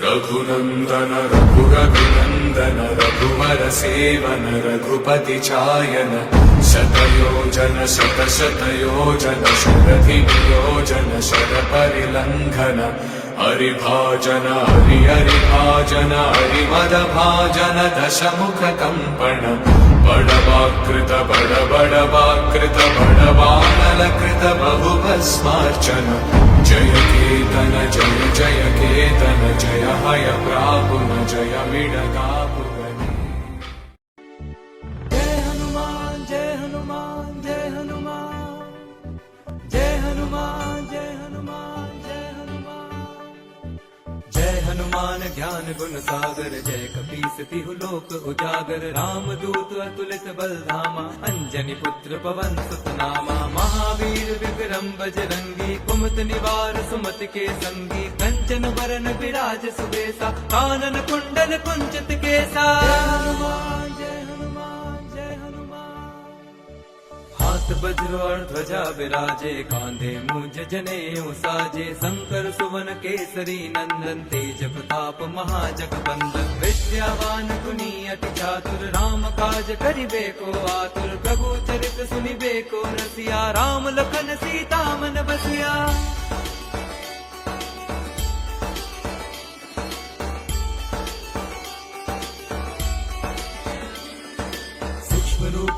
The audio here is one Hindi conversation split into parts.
రఘునందన రఘురఘునందన రఘువర సేవన రఘుపతి ఛాయన శతయోజన శత శతయోజన శరధి వియోజన శర పరిలంఘన హరిభాజన హరి హరిభాజన హరిమద భాజన దశముఖ కంపణ బడవాకృత బడ బడవాకృత బడ बडवानलकृत बहुभस्मार्चन। जय केतन जय जय केतन जय हय प्रापुन जय मिडगापुगने ज्ञान गुण सागर, जय कपीस तिहु लोक उजागर। राम दूत अतुलित बल धामा अंजनी पुत्र पवन सुतनामा। महावीर विक्रम बजरंगी, कुमत निवार सुमत के संगी। कंचन बरन विराज सुबेसा, कानन कुंडल कुंचित केसा। वज्र और ध्वजा विराजे कांधे मुझ जने साजे शंकर सुवन केसरी नंदन तेज प्रताप महाजगबंदन विद्यावान गुनी अति चातुर राम काज करिबे को आतुर प्रभु चरित सुनिबे को रसिया राम लखन सीता मन बसिया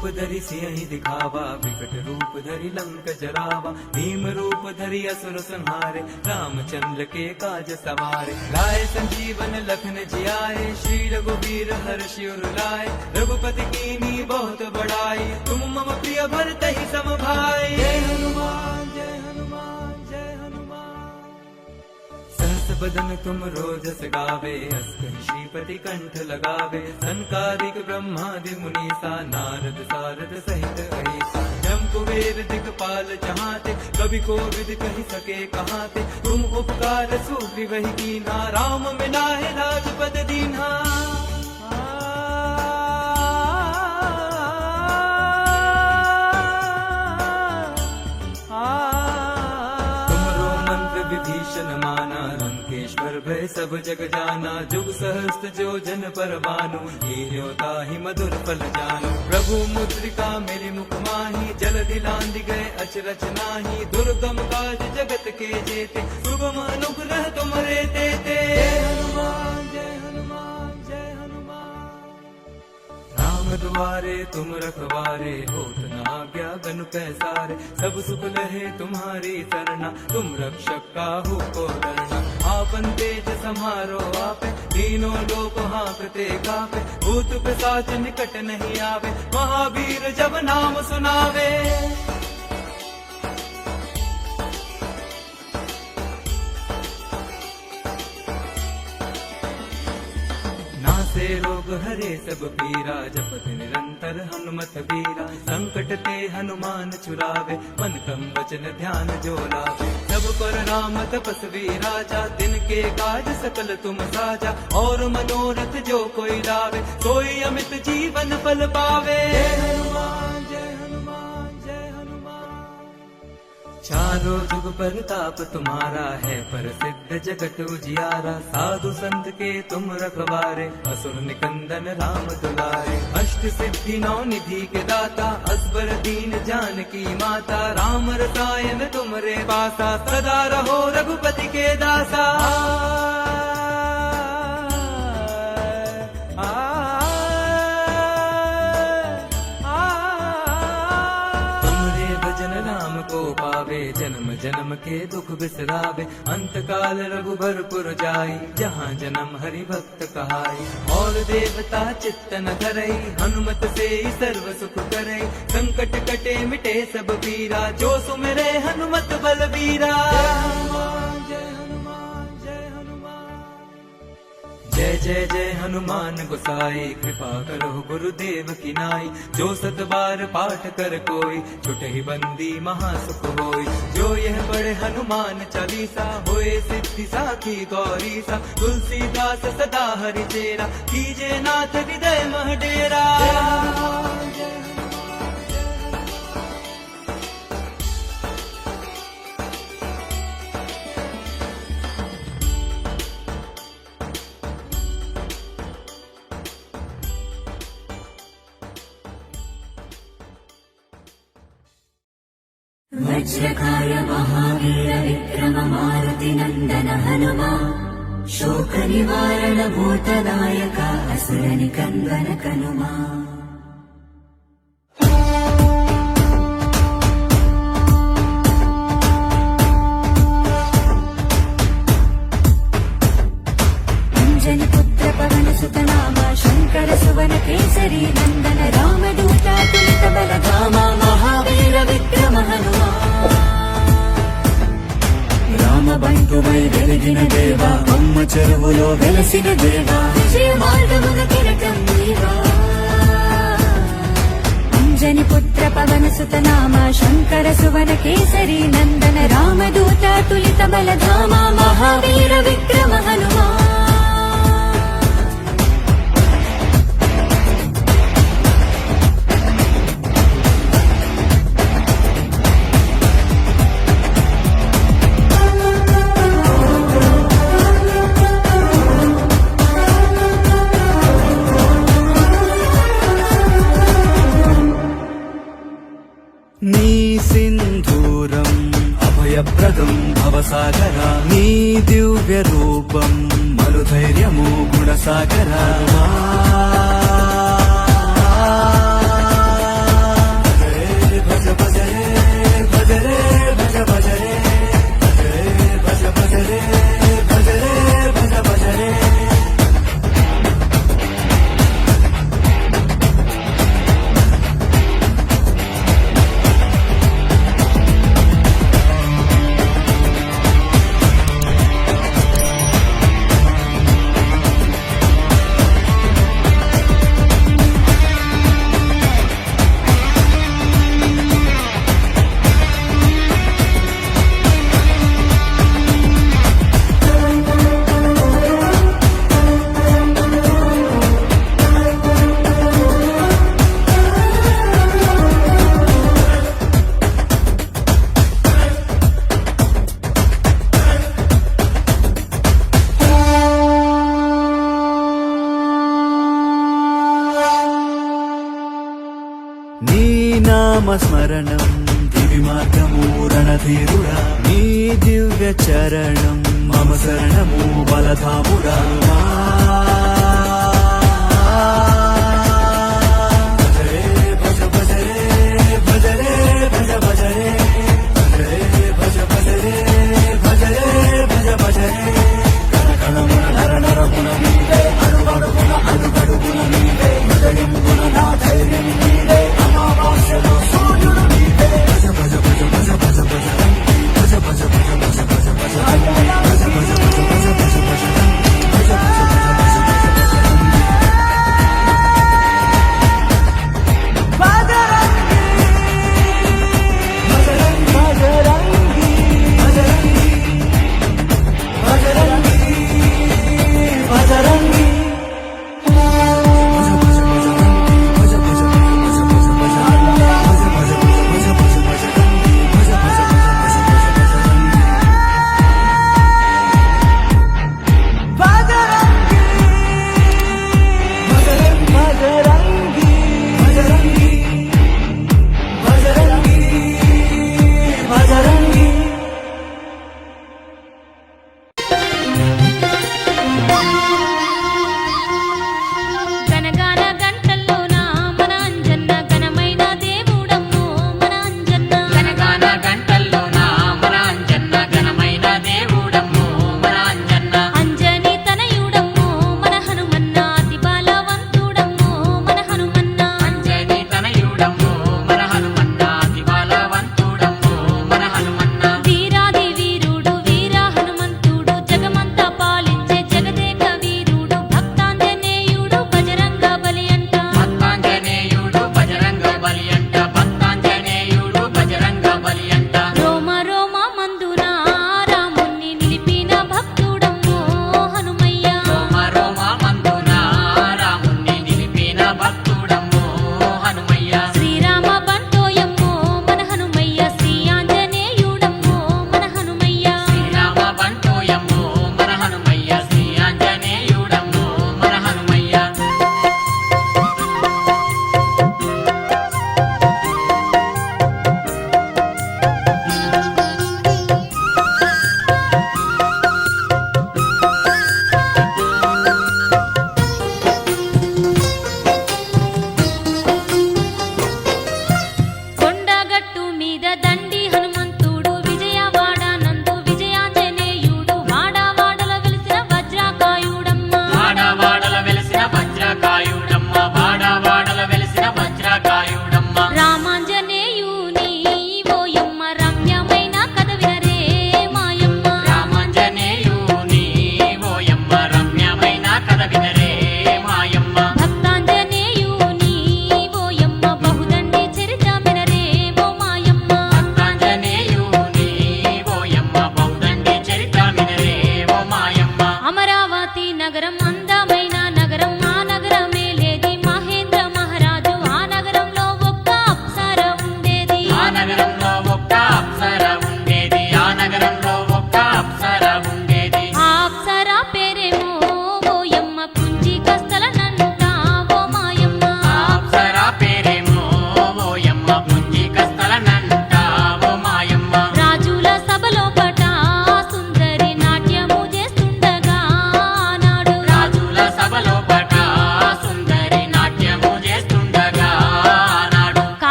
रूप धरि सिंह दिखावा, विकट रूप धरि लंक जरावा, भीम रूप धरि असुर संहारे, रामचंद्र के काज सवारे। लाए संजीवन लखन जियाए श्री रघुवीर हर्ष लाए रघुपति कीनी बहुत बड़ाई, तुम मम प्रिय भरत ही सम भाई हनुमान बदन तुम रोज गावे हस श्रीपति कंठ लगावे। संकारिक ब्रह्मादि मुनीसा नारद सारद सहित जम कुबेर दिखपाल जहाते कवि को विद कही सके कहाते। तुम उपकार सूफी वही कीना, राम मिलाए राजपद दीन्हा। भय सब जग जाना, जुग सहस्त्र जो जन पर मानो होता ही मधुर फल जानो। प्रभु मुद्रिका मेरी मुख माही, जल दिलांद गए अचरच नाही। दुर्गम काज जगत के जेते सुगम अनुग्रह तुम रे देते हनुमान! राम द्वारे तुम रखवारे न आज्ञा गन पैसारे। सब सुख लहे तुम्हारी तरना तुम रक्षक का हो को डरना। आपन तेज समारो आपे, तीनों लोग हाँकते कापे। भूत पिशाच निकट नहीं आवे, महावीर जब नाम सुनावे। हरे सब पीरा जपत निरंतर हनुमत बीरा संकट ते हनुमान चुरावे मन कम वचन ध्यान जो सब पर नाम तपस्वी राजा दिन के काज सकल तुम साजा। और मनोरथ जो कोई लावे कोई अमित जीवन फल पावे। चारों जुग परताप तुम्हारा है प्रसिद्ध जगत उजियारा। साधु संत के तुम रखवारे, असुर निकंदन राम दुलारे। अष्ट सिद्धि नौ निधि के दाता असबर दीन जान की माता। राम रसायन तुमरे पासा, सदा रहो रघुपति के दासा। जन्म जन्म के दुख बिसरावे। अंत काल रघुभरपुर जाई जहाँ जन्म हरि भक्त कहाई और देवता चित्तन न धरई हनुमत से सर्व सुख करई संकट कटे मिटे सब पीरा, जो सुमरे हनुमत बल जय जय जय हनुमान गोसाई, कृपा करो गुरुदेव की नाई। जो सत बार पाठ कर कोई, छुट ही बंदी महासुख होई। जो यह पढ़े हनुमान चालीसा, होए सिद्धि साखी गौरी सा तुलसीदास सदा हरि चेरा कीजे नाथ నివారణ భూతదాయక అసురని కన్వన కనుమా. మంగళ మహావీర విక్రమ దివ్య రూపం మరుధైర్యము గుణసాగరా. నామస్మరణం దివి మార్గము రణధీరుడా. నీ దివ్య చరణం మమ శరణము బలధాముడా.